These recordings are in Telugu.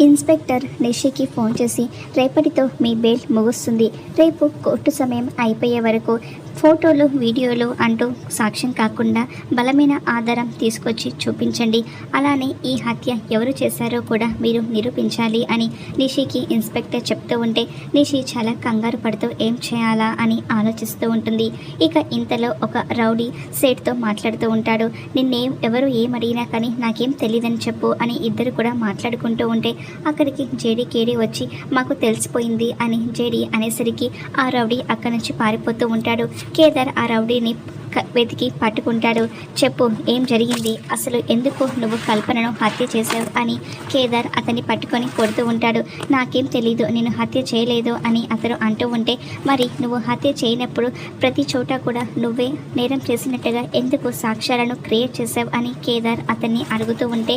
ఇన్స్పెక్టర్ నిషికి ఫోన్ చేసి రేపటితో మీ బెయిల్ ముగుస్తుంది. రేపు కోర్టు సమయం అయిపోయే వరకు ఫోటోలు వీడియోలు అంటూ సాక్ష్యం కాకుండా బలమైన ఆధారం తీసుకొచ్చి చూపించండి. అలానే ఈ హత్య ఎవరు చేశారో కూడా మీరు నిరూపించాలి అని నిషికి ఇన్స్పెక్టర్ చెప్తూ ఉంటే నిషి చాలా కంగారు పడుతూ ఏం చేయాలా? అని ఆలోచిస్తూ ఉంటుంది. ఇక ఇంతలో ఒక రౌడీ సేట్తో మాట్లాడుతూ ఉంటాడు. నిన్నేం ఎవరు ఏం అడిగినా కానీ నాకేం తెలియదని చెప్పు అని ఇద్దరు కూడా మాట్లాడుకుంటూ ఉంటే అక్కడికి జేడీ కేడి వచ్చి మాకు తెలిసిపోయింది అని జేడీ అనేసరికి ఆ రౌడీ అక్కడి నుంచి పారిపోతూ ఉంటాడు. కేదార్ ఆ రౌడీని వెతికి పట్టుకుంటాడు. చెప్పు ఏం జరిగింది? అసలు ఎందుకు నువ్వు కల్పనను హత్య చేసావు అని కేదార్ అతన్ని పట్టుకొని కొడుతూ ఉంటాడు. నాకేం తెలీదు నేను హత్య చేయలేదు అని అతను అంటూ ఉంటే మరి నువ్వు హత్య చేయనప్పుడు ప్రతి చోట కూడా నువ్వే నేరం చేసినట్టుగా ఎందుకు సాక్ష్యాలను క్రియేట్ చేసావు అని కేదార్ అతన్ని అడుగుతూ ఉంటే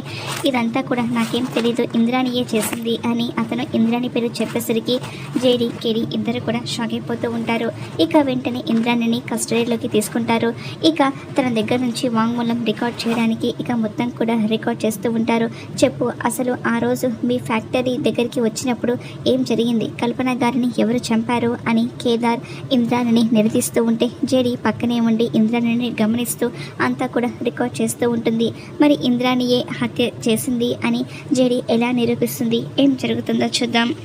ఇదంతా కూడా నాకేం తెలీదు ఇంద్రాణియే చేసింది అని అతను ఇంద్రాణి పేరు చెప్పేసరికి జేడి కేడి ఇద్దరు కూడా షాక్ అయిపోతూ ఉంటారు. ఇక వెంటనే ఇంద్రాణిని కస్టడీలోకి తీసుకుంటారు. ఇక తన దగ్గర నుంచి వాంగ్మూలం రికార్డ్ చేయడానికి ఇక మొత్తం కూడా రికార్డ్ చేస్తూ ఉంటారు. చెప్పు అసలు ఆ రోజు మీ ఫ్యాక్టరీ దగ్గరికి వచ్చినప్పుడు ఏం జరిగింది? కల్పన గారిని ఎవరు చంపారు? అని కేదార్ ఇంద్రాణిని నిలదీస్తూ ఉంటే జేడి పక్కనే ఉండి ఇంద్రాణిని గమనిస్తూ అంతా కూడా రికార్డ్ చేస్తూ ఉంటుంది. మరి ఇంద్రాణియే హత్య చేసింది అని జేడి ఎలా నిరూపిస్తుంది? ఏం జరుగుతుందో చూద్దాం.